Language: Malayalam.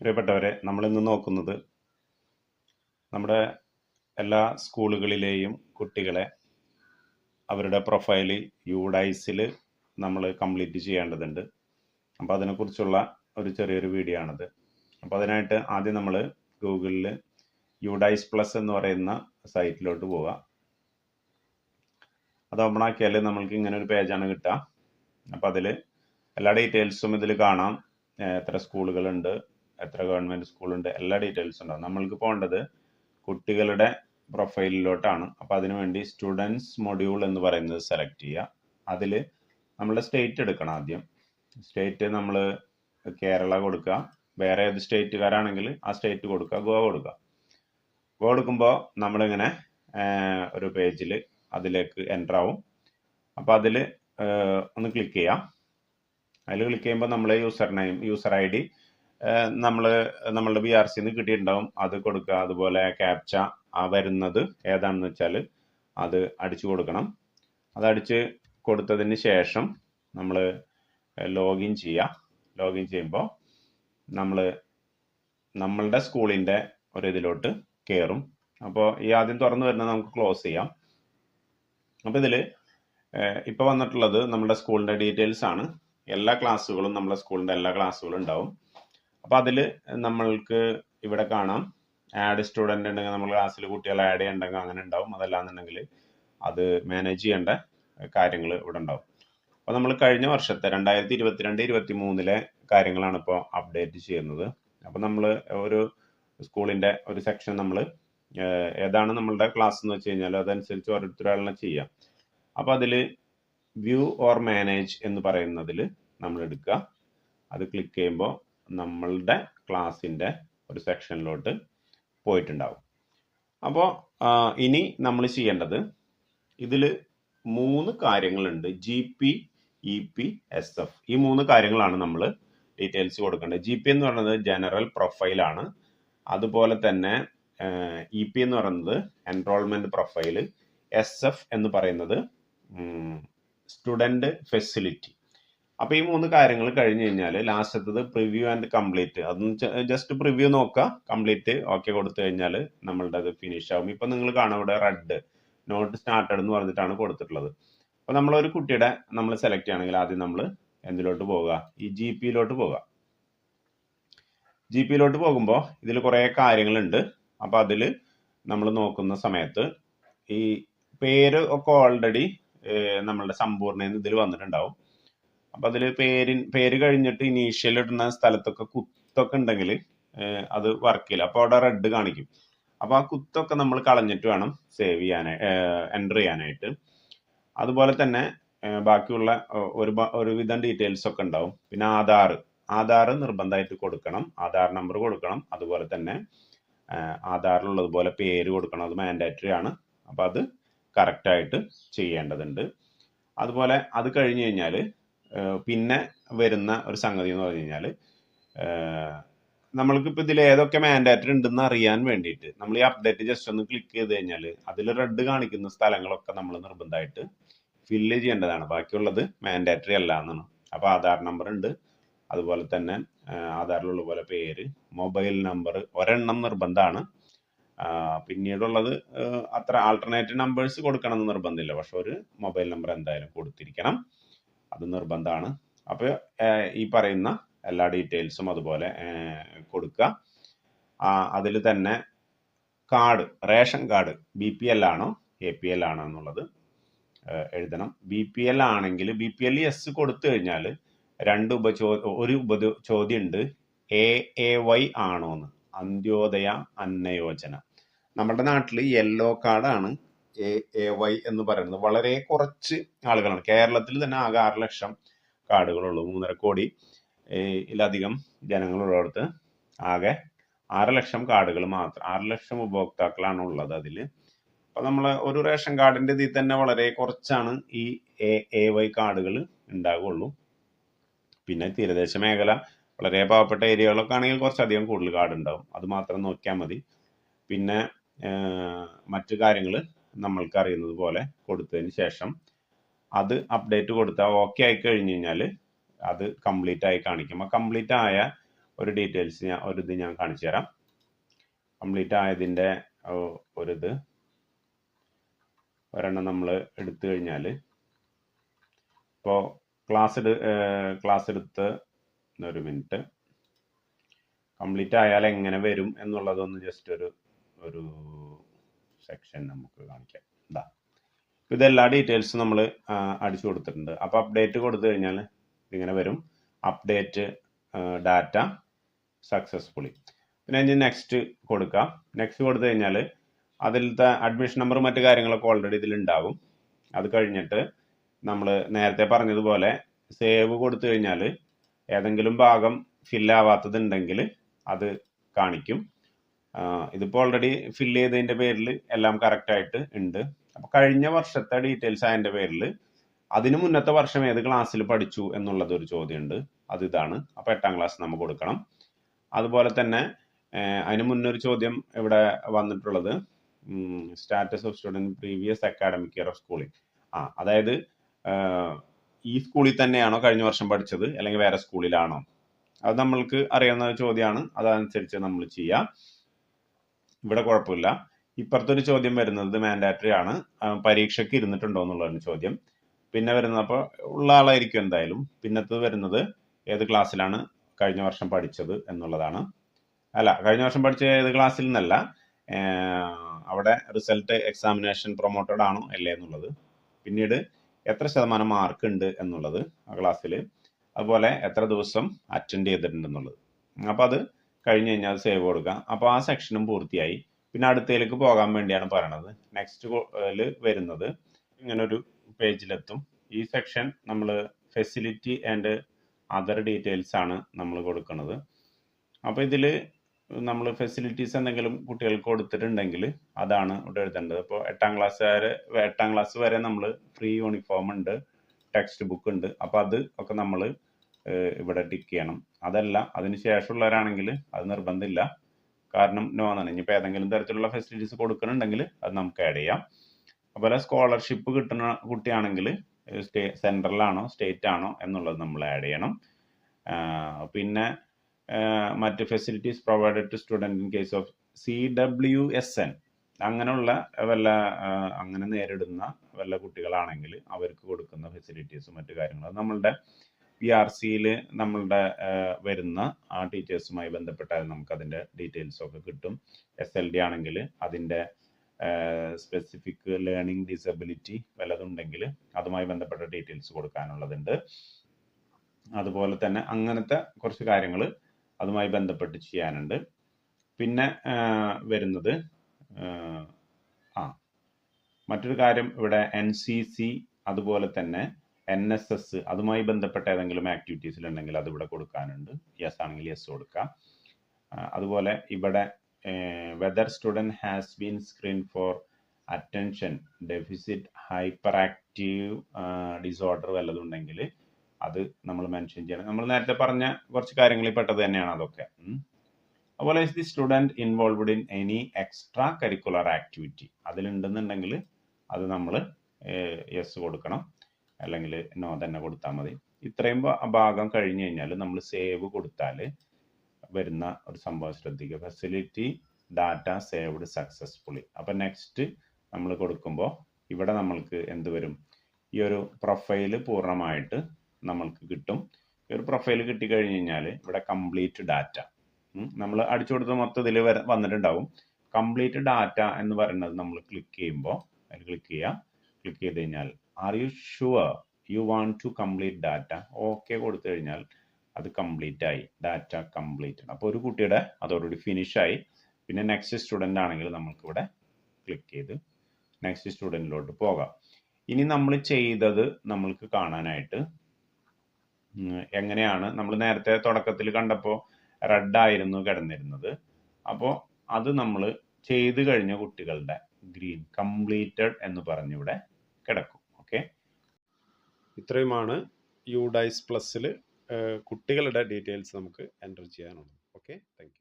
പ്രിയപ്പെട്ടവരെ നമ്മളിന്ന് നോക്കുന്നത് നമ്മുടെ എല്ലാ സ്കൂളുകളിലെയും കുട്ടികളെ അവരുടെ പ്രൊഫൈൽ യൂഡൈസിൽ നമ്മൾ കംപ്ലീറ്റ് ചെയ്യേണ്ടതുണ്ട്. അപ്പോൾ അതിനെക്കുറിച്ചുള്ള ഒരു ചെറിയൊരു വീഡിയോ ആണിത്. അപ്പോൾ അതിനായിട്ട് ആദ്യം നമ്മൾ ഗൂഗിളിൽ യൂഡൈസ് പ്ലസ് എന്ന് പറയുന്ന സൈറ്റിലോട്ട് പോവുക അത് ഓപ്പൺ ആക്കിയാൽ നമ്മൾക്ക് ഇങ്ങനെ ഒരു പേജാണ് കിട്ടുക. അപ്പോൾ അതിൽ എല്ലാ ഡീറ്റെയിൽസും ഇതിൽ കാണാം. എത്ര സ്കൂളുകളുണ്ട് എത്ര ഗവൺമെന്റ് സ്കൂളുണ്ട് എല്ലാ ഡീറ്റെയിൽസും ഉണ്ടാവും. നമ്മൾക്ക് പോകേണ്ടത് കുട്ടികളുടെ പ്രൊഫൈലിലോട്ടാണ്. അപ്പോൾ അതിനുവേണ്ടി സ്റ്റുഡൻസ് മൊഡ്യൂൾ എന്ന് പറയുന്നത് സെലക്ട് ചെയ്യുക. അതിൽ നമ്മുടെ സ്റ്റേറ്റ് എടുക്കണം ആദ്യം. സ്റ്റേറ്റ് നമ്മൾ കേരള കൊടുക്കുക. വേറെ ഏത് സ്റ്റേറ്റുകാരാണെങ്കിൽ ആ സ്റ്റേറ്റ് കൊടുക്കുക ഗോവ കൊടുക്കുക. ഗോവ കൊടുക്കുമ്പോൾ നമ്മളിങ്ങനെ ഒരു പേജിൽ അതിലേക്ക് എന്റർ ആവും. അപ്പോൾ അതിൽ ഒന്ന് ക്ലിക്ക് ചെയ്യാം. അതിൽ ക്ലിക്ക് ചെയ്യുമ്പോൾ നമ്മൾ user name user I D നമ്മൾ നമ്മളുടെ ബി ആർ സിന്ന് കിട്ടിയിട്ടുണ്ടാവും. അത് കൊടുക്കുക. അതുപോലെ ക്യാപ്ച ആ വരുന്നത് ഏതാണെന്ന് വെച്ചാൽ അത് അടിച്ചു കൊടുക്കണം. അത് അടിച്ച് കൊടുത്തതിന് ശേഷം നമ്മൾ ലോഗിൻ ചെയ്യുക. ലോഗിൻ ചെയ്യുമ്പോൾ നമ്മൾ നമ്മളുടെ സ്കൂളിന്റെ ഒരു ഇതിലോട്ട് കയറും അപ്പോൾ ഈ ആദ്യം തുറന്നു വരുന്നത് നമുക്ക് ക്ലോസ് ചെയ്യാം. അപ്പോൾ ഇതിൽ ഇപ്പോൾ വന്നിട്ടുള്ളത് നമ്മുടെ സ്കൂളിന്റെ ഡീറ്റെയിൽസ് ആണ്. എല്ലാ ക്ലാസ്സുകളും നമ്മുടെ സ്കൂളിന്റെ എല്ലാ ക്ലാസ്സുകളും ഉണ്ടാവും. അപ്പോൾ അതിൽ നമ്മൾക്ക് ഇവിടെ കാണാം. ആഡ് സ്റ്റുഡന്റ് ഉണ്ടെങ്കിൽ നമ്മൾ ക്ലാസ്സിൽ കുട്ടികളെ ആഡ് ചെയ്യണ്ടെങ്കിൽ അങ്ങനെ ഉണ്ടാവും. അതല്ലാന്നുണ്ടെങ്കിൽ അത് മാനേജ് ചെയ്യേണ്ട കാര്യങ്ങൾ ഇവിടെ ഉണ്ടാവും. അപ്പോൾ നമ്മൾ കഴിഞ്ഞ വർഷത്തെ രണ്ടായിരത്തി ഇരുപത്തിരണ്ട് ഇരുപത്തി മൂന്നിലെ കാര്യങ്ങളാണ് ഇപ്പോൾ അപ്ഡേറ്റ് ചെയ്യുന്നത്. അപ്പോൾ നമ്മൾ ഒരു സ്കൂളിന്റെ ഒരു സെക്ഷൻ നമ്മൾ ഏതാണ് നമ്മളുടെ ക്ലാസ് എന്ന് വെച്ച് കഴിഞ്ഞാൽ അതനുസരിച്ച് ഓരോരുത്തരാളിനെ ചെയ്യാം അപ്പോൾ അതിൽ വ്യൂ ഓർ മാനേജ് എന്ന് പറയുന്നതിൽ നമ്മൾ എടുക്കുക. അത് ക്ലിക്ക് ചെയ്യുമ്പോൾ നമ്മളുടെ ക്ലാസ്സിന്റെ ഒരു സെക്ഷനിലോട്ട് പോയിട്ടുണ്ടാവും. അപ്പോൾ ഇനി നമ്മൾ ചെയ്യേണ്ടത് ഇതിൽ മൂന്ന് കാര്യങ്ങളുണ്ട്. G P E P S F. ഈ മൂന്ന് കാര്യങ്ങളാണ് നമ്മൾ ഡീറ്റെയിൽസ് കൊടുക്കേണ്ടത്. ജി പി എന്ന് പറയുന്നത് ജനറൽ പ്രൊഫൈലാണ് അതുപോലെ തന്നെ ഇ പി എന്ന് പറയുന്നത് എൻറോൾമെന്റ് പ്രൊഫൈൽ എസ് എഫ് എന്ന് പറയുന്നത് സ്റ്റുഡന്റ് ഫെസിലിറ്റി അപ്പോൾ ഈ മൂന്ന് കാര്യങ്ങൾ കഴിഞ്ഞു കഴിഞ്ഞാൽ ലാസ്റ്റത്തത് പ്രിവ്യൂ ആൻഡ് കംപ്ലീറ്റ് അതൊന്ന് ജസ്റ്റ് പ്രിവ്യൂ നോക്കുക കംപ്ലീറ്റ് ഓക്കെ കൊടുത്തു കഴിഞ്ഞാൽ നമ്മളുടെ അത് ഫിനിഷ് ആകും ഇപ്പം നിങ്ങൾ കാണാം ഇവിടെ റെഡ് നോട്ട് സ്റ്റാർട്ടഡ് എന്ന് പറഞ്ഞിട്ടാണ് കൊടുത്തിട്ടുള്ളത്. അപ്പോൾ നമ്മളൊരു കുട്ടിയുടെ നമ്മൾ സെലക്ട് ചെയ്യണമെങ്കിൽ ആദ്യം നമ്മൾ എന്തിലോട്ട് പോവുക ഈ ജി പിയിലോട്ട് പോവുക ജി പിയിലോട്ട് പോകുമ്പോൾ ഇതിൽ കുറേ കാര്യങ്ങളുണ്ട്. അപ്പോൾ അതിൽ നമ്മൾ നോക്കുന്ന സമയത്ത് ഈ പേര് ഒക്കെ ഓൾറെഡി നമ്മളുടെ സമ്പൂർണ ഇതിൽ വന്നിട്ടുണ്ടാവും. അപ്പോൾ അതിൽ പേര് പേര് കഴിഞ്ഞിട്ട് ഇനീഷ്യൽ ഇടുന്ന സ്ഥലത്തൊക്കെ കുത്തൊക്കെ ഉണ്ടെങ്കിൽ അത് വർക്ക് ചെയ്യില്ല. അപ്പോൾ അവിടെ റെഡ് കാണിക്കും. അപ്പോൾ ആ കുത്തൊക്കെ നമ്മൾ കളഞ്ഞിട്ട് വേണം സേവ് ചെയ്യാനായി എന്റർ ചെയ്യാനായിട്ട്. അതുപോലെ തന്നെ ബാക്കിയുള്ള ഒരു ഒരുവിധം ഡീറ്റെയിൽസ് ഒക്കെ ഉണ്ടാവും. പിന്നെ ആധാർ ആധാർ നിർബന്ധമായിട്ട് കൊടുക്കണം. ആധാർ നമ്പർ കൊടുക്കണം. അതുപോലെ തന്നെ ആധാറിലുള്ളതുപോലെ പേര് കൊടുക്കണം. അത് മാൻഡേറ്ററി ആണ്. അപ്പോൾ അത് കറക്റ്റായിട്ട് ചെയ്യേണ്ടതുണ്ട്. അതുപോലെ അത് കഴിഞ്ഞ് കഴിഞ്ഞാൽ പിന്നെ വരുന്ന ഒരു സംഗതി എന്ന് പറഞ്ഞു കഴിഞ്ഞാൽ നമ്മൾക്കിപ്പോൾ ഇതിൽ ഏതൊക്കെ മാൻഡാറ്ററി ഉണ്ടെന്ന് അറിയാൻ വേണ്ടിയിട്ട് നമ്മൾ ഈ അപ്ഡേറ്റ് ജസ്റ്റ് ഒന്ന് ക്ലിക്ക് ചെയ്ത് കഴിഞ്ഞാൽ അതിൽ റെഡ് കാണിക്കുന്ന സ്ഥലങ്ങളൊക്കെ നമ്മൾ നിർബന്ധമായിട്ട് ഫില്ല് ചെയ്യേണ്ടതാണ്. ബാക്കിയുള്ളത് മാൻഡേറ്ററി അല്ല എന്നാണ്. അപ്പോൾ ആധാർ നമ്പർ ഉണ്ട്. അതുപോലെ തന്നെ ആധാറിലുള്ള പോലെ പേര് മൊബൈൽ നമ്പർ ഒരെണ്ണം നിർബന്ധമാണ്. പിന്നീടുള്ളത് അത്ര ആൾട്ടർനേറ്റീവ് നമ്പേഴ്സ് കൊടുക്കണം എന്ന് നിർബന്ധമില്ല. പക്ഷെ ഒരു മൊബൈൽ നമ്പർ എന്തായാലും കൊടുത്തിരിക്കണം. അത് നിർബന്ധമാണ്. അപ്പോൾ ഈ പറയുന്ന എല്ലാ ഡീറ്റെയിൽസും അതുപോലെ കൊടുക്കുക. അതിൽ തന്നെ card ration card B P L ആണോ എ പി എൽ ആണോ എന്നുള്ളത് എഴുതണം. ബി പി എൽ ആണെങ്കിൽ ബി പി എൽ എസ് കൊടുത്തു കഴിഞ്ഞാൽ രണ്ട് ഉപചോ ഒരു ഉപ ചോദ്യം ഉണ്ട് എ എ വൈ ആണോ എന്ന് അന്ത്യോദയ അന്നയോജന. നമ്മുടെ നാട്ടിൽ യെല്ലോ കാർഡാണ്. എ എ വൈ എന്ന് പറയുന്നത് വളരെ കുറച്ച് ആളുകളാണ്. കേരളത്തിൽ തന്നെ ആകെ ആറ് ലക്ഷം കാർഡുകളുള്ളൂ മൂന്നര കോടി ഇതിലധികം ജനങ്ങളുള്ളിടത്ത് ആകെ ആറ് ലക്ഷം കാർഡുകൾ മാത്രം ആറ് ലക്ഷം ഉപഭോക്താക്കളാണ് ഉള്ളത് അതിൽ അപ്പം നമ്മൾ ഒരു റേഷൻ കാർഡിന്റെ ഇതിൽ തന്നെ വളരെ കുറച്ചാണ് ഈ എ എ വൈ കാർഡുകൾ ഉണ്ടാകുള്ളൂ പിന്നെ തീരദേശ മേഖല വളരെ പാവപ്പെട്ട ഏരിയകളൊക്കെ ആണെങ്കിൽ കുറച്ചധികം കൂടുതൽ കാർഡ് ഉണ്ടാവും അത് മാത്രം നോക്കിയാൽ മതി. പിന്നെ മറ്റു കാര്യങ്ങൾ നമ്മൾക്ക് അറിയുന്നത് പോലെ കൊടുത്തതിന് ശേഷം അത് അപ്ഡേറ്റ് കൊടുത്താൽ ഓക്കെ ആയി കഴിഞ്ഞ് കഴിഞ്ഞാൽ അത് കംപ്ലീറ്റ് ആയി കാണിക്കും. ആ കംപ്ലീറ്റ് ആയ ഒരു ഡീറ്റെയിൽസ് ഞാൻ ഒരു ഇത് ഞാൻ കാണിച്ചു തരാം. കംപ്ലീറ്റ് ആയതിന്റെ ഒരു ഇത് ഒരെണ്ണം നമ്മൾ എടുത്തു കഴിഞ്ഞാൽ ഇപ്പോൾ ക്ലാസ് എടു ക്ലാസ് എടുത്ത് ഒരു മിനിറ്റ് കംപ്ലീറ്റ് ആയാൽ എങ്ങനെ വരും എന്നുള്ളതൊന്ന് ജസ്റ്റ് ഒരു ഒരു സെക്ഷൻ നമുക്ക് കാണിക്കാം. ഇതാ ഇതെല്ലാ ഡീറ്റെയിൽസും നമ്മൾ അടിച്ചു കൊടുത്തിട്ടുണ്ട്. അപ്പോൾ അപ്ഡേറ്റ് കൊടുത്തു കഴിഞ്ഞാൽ ഇങ്ങനെ വരും. അപ്ഡേറ്റ് ഡാറ്റ സക്സസ്ഫുള്ളി പിന്നെ ഇനി നെക്സ്റ്റ് കൊടുക്കാം. നെക്സ്റ്റ് കൊടുത്തു കഴിഞ്ഞാൽ അതിലത്തെ അഡ്മിഷൻ നമ്പർ മറ്റു കാര്യങ്ങളൊക്കെ ഓൾറെഡി ഇതിലുണ്ടാവും. അത് കഴിഞ്ഞിട്ട് നമ്മൾ നേരത്തെ പറഞ്ഞതുപോലെ സേവ് കൊടുത്തു കഴിഞ്ഞാൽ ഏതെങ്കിലും ഭാഗം ഫില്ലാവാത്തതുണ്ടെങ്കിൽ അത് കാണിക്കും. ഇതിപ്പോൾ ഓൾറെഡി ഫില്ല് ചെയ്തതിന്റെ പേരിൽ എല്ലാം കറക്റ്റായിട്ട് ഉണ്ട്. അപ്പോൾ കഴിഞ്ഞ വർഷത്തെ ഡീറ്റെയിൽസ് അതിന്റെ പേരിൽ അതിന് മുന്നത്തെ വർഷം ഏത് ക്ലാസ്സിൽ പഠിച്ചു എന്നുള്ളത് ഒരു ചോദ്യമുണ്ട്. അത് ഇതാണ്. അപ്പോൾ എട്ടാം ക്ലാസ് നമ്മൾ കൊടുക്കണം. അതുപോലെ തന്നെ അതിന് മുന്നൊരു ചോദ്യം ഇവിടെ വന്നിട്ടുള്ളത്. Status of student previous academic year of സ്കൂളിൽ ആ അതായത് ഈ സ്കൂളിൽ തന്നെയാണോ കഴിഞ്ഞ വർഷം പഠിച്ചത്? അല്ലെങ്കിൽ വേറെ സ്കൂളിലാണോ? അത് നമ്മൾക്ക് അറിയാവുന്ന ചോദ്യമാണ്. അതനുസരിച്ച് നമ്മൾ ചെയ്യാം. ഇവിടെ കുഴപ്പമില്ല. ഇപ്പുറത്തൊരു ചോദ്യം വരുന്നത് മാൻഡാറ്ററി ആണ്. പരീക്ഷയ്ക്ക് ഇരുന്നിട്ടുണ്ടോ എന്നുള്ളതാണ് ചോദ്യം. പിന്നെ വരുന്നത് അപ്പോൾ ഉള്ള ആളായിരിക്കും എന്തായാലും. പിന്നത്തത് വരുന്നത് ഏത് ക്ലാസ്സിലാണ് കഴിഞ്ഞ വർഷം പഠിച്ചത് എന്നുള്ളതാണ്. അല്ല കഴിഞ്ഞ വർഷം പഠിച്ച ഏത് ക്ലാസ്സിൽ നിന്നല്ല. അവിടെ റിസൾട്ട് എക്സാമിനേഷൻ പ്രൊമോട്ടഡ് ആണോ അല്ലേ എന്നുള്ളത്. പിന്നീട് എത്ര ശതമാനം മാർക്ക് ഉണ്ട് എന്നുള്ളത് ആ ക്ലാസ്സിൽ അതുപോലെ എത്ര ദിവസം അറ്റൻഡ് ചെയ്തിട്ടുണ്ടെന്നുള്ളത്. അപ്പോൾ അത് കഴിഞ്ഞ് കഴിഞ്ഞാൽ സേവ് കൊടുക്കാം. അപ്പോൾ ആ സെക്ഷനും പൂർത്തിയായി. പിന്നെ അടുത്തതിലേക്ക് പോകാൻ വേണ്ടിയാണ് പറയണത്. നെക്സ്റ്റ് വരുന്നത് ഇങ്ങനൊരു പേജിലെത്തും. ഈ സെക്ഷൻ നമ്മൾ ഫെസിലിറ്റി ആൻഡ് അതർ ഡീറ്റെയിൽസ് ആണ് നമ്മൾ കൊടുക്കുന്നത് അപ്പോൾ ഇതിൽ നമ്മൾ ഫെസിലിറ്റീസ് എന്തെങ്കിലും കുട്ടികൾക്ക് കൊടുത്തിട്ടുണ്ടെങ്കിൽ അതാണ് ഇവിടെ എഴുതേണ്ടത്. അപ്പോൾ എട്ടാം ക്ലാസ് വരെ എട്ടാം ക്ലാസ് വരെ നമ്മൾ ഫ്രീ യൂണിഫോം ഉണ്ട് ടെക്സ്റ്റ് ബുക്ക് ഉണ്ട്. അപ്പോൾ അത് ഒക്കെ നമ്മൾ ഇവിടെ ടിക്ക് ചെയ്യണം. അതല്ല അതിന് ശേഷമുള്ളവരാണെങ്കിൽ അത് നിർബന്ധമില്ല. കാരണം നോ എന്നാണ് ഇനിയിപ്പോൾ ഏതെങ്കിലും തരത്തിലുള്ള ഫെസിലിറ്റീസ് കൊടുക്കുന്നുണ്ടെങ്കിൽ അത് നമുക്ക് ആഡ് ചെയ്യാം. അതുപോലെ സ്കോളർഷിപ്പ് കിട്ടുന്ന കുട്ടിയാണെങ്കിൽ സ്റ്റേ സെൻട്രലാണോ സ്റ്റേറ്റ് ആണോ എന്നുള്ളത് നമ്മൾ ആഡ് ചെയ്യണം. പിന്നെ മറ്റ് facilities provided to student in case of C W S N അങ്ങനെയുള്ള വല്ല അങ്ങനെ നേരിടുന്ന വല്ല കുട്ടികളാണെങ്കിൽ അവർക്ക് കൊടുക്കുന്ന ഫെസിലിറ്റീസും മറ്റു കാര്യങ്ങളും. നമ്മളുടെ പി ആർ സിയിൽ നമ്മളുടെ വരുന്ന ആ ടീച്ചേഴ്സുമായി ബന്ധപ്പെട്ടാൽ നമുക്ക് അതിന്റെ ഡീറ്റെയിൽസ് ഒക്കെ കിട്ടും. എസ് എൽ ഡി ആണെങ്കിൽ അതിന്റെ സ്പെസിഫിക് ലേണിംഗ് ഡിസബിലിറ്റി വല്ലതുണ്ടെങ്കിൽ അതുമായി ബന്ധപ്പെട്ട ഡീറ്റെയിൽസ് കൊടുക്കാനുള്ളതുണ്ട്. അതുപോലെ തന്നെ അങ്ങനത്തെ കുറച്ച് കാര്യങ്ങൾ അതുമായി ബന്ധപ്പെട്ട് ചെയ്യാനുണ്ട്. പിന്നെ വരുന്നത് ആ മറ്റൊരു കാര്യം ഇവിടെ എൻ സി സി അതുപോലെ തന്നെ എൻ എസ് എസ് അതുമായി ബന്ധപ്പെട്ട ഏതെങ്കിലും ആക്ടിവിറ്റീസിൽ ഉണ്ടെങ്കിൽ അത് ഇവിടെ കൊടുക്കാനുണ്ട്. യെസ് ആണെങ്കിൽ യെസ് കൊടുക്കാം. അതുപോലെ ഇവിടെ whether student has been screen for attention deficit hyperactive disorder വല്ലതുണ്ടെങ്കിൽ അത് നമ്മൾ മെൻഷൻ ചെയ്യണം. നമ്മൾ നേരത്തെ പറഞ്ഞ കുറച്ച് കാര്യങ്ങളിൽ പെട്ടത് തന്നെയാണ് അതൊക്കെ. അതുപോലെ is the student involved in any extra curricular activity അതിലുണ്ടെന്നുണ്ടെങ്കിൽ അത് നമ്മൾ യെസ് കൊടുക്കണം. അല്ലെങ്കിൽ നോ തന്നെ കൊടുത്താൽ മതി. ഇത്രയും ഭാഗം കഴിഞ്ഞു കഴിഞ്ഞാൽ നമ്മൾ സേവ് കൊടുത്താൽ വരുന്ന ഒരു സംഭവം ശ്രദ്ധിക്കുക. ഫെസിലിറ്റി ഡാറ്റ സേവ്ഡ് സക്സസ്ഫുള്ളി അപ്പം നെക്സ്റ്റ് നമ്മൾ കൊടുക്കുമ്പോൾ ഇവിടെ നമ്മൾക്ക് എന്ത് വരും? ഈ ഒരു പ്രൊഫൈൽ പൂർണമായിട്ട് നമ്മൾക്ക് കിട്ടും. ഈ ഒരു പ്രൊഫൈൽ കിട്ടിക്കഴിഞ്ഞ് കഴിഞ്ഞാൽ ഇവിടെ കംപ്ലീറ്റ് ഡാറ്റ നമ്മൾ അടിച്ചു കൊടുത്ത മൊത്തത്തിൽ വര വന്നിട്ടുണ്ടാവും. കംപ്ലീറ്റ് ഡാറ്റ എന്ന് പറയുന്നത് നമ്മൾ ക്ലിക്ക് ചെയ്യുമ്പോൾ അതിൽ ക്ലിക്ക് ചെയ്യുക ക്ലിക്ക് ചെയ്ത് കഴിഞ്ഞാൽ are you sure you want to complete data okay കൊടുത്തു കഴിഞ്ഞാൽ അത് കംപ്ലീറ്റ് ആയി. ഡാറ്റ കംപ്ലീറ്റ് ആണ്. അപ്പോൾ ഒരു കുട്ടിയുടെ അതോടുകൂടി ഫിനിഷ് ആയി. പിന്നെ നെക്സ്റ്റ് സ്റ്റുഡന്റ് ആണെങ്കിൽ നമുക്കിവിടെ ക്ലിക്ക് ചെയ്ത് നെക്സ്റ്റ് സ്റ്റുഡന്റിലോട്ട് പോകാം. ഇനി നമ്മൾ ചെയ്തത് നമ്മൾക്ക് കാണാനായിട്ട് എങ്ങനെയാണ്? നമ്മൾ നേരത്തെ തുടക്കത്തിൽ കണ്ടപ്പോൾ റെഡ് ആയിരുന്നു കിടന്നിരുന്നത്. അപ്പോൾ അത് നമ്മൾ ചെയ്തു കഴിഞ്ഞ കുട്ടികളുടെ ഗ്രീൻ കംപ്ലീറ്റഡ് എന്ന് പറഞ്ഞിവിടെ കിടക്കും. ഓക്കെ. ഇത്രയുമാണ് യു ഡൈസ് പ്ലസ്സിൽ കുട്ടികളുടെ ഡീറ്റെയിൽസ് നമുക്ക് എന്റർ ചെയ്യാനുള്ളത്. ഓക്കെ? താങ്ക്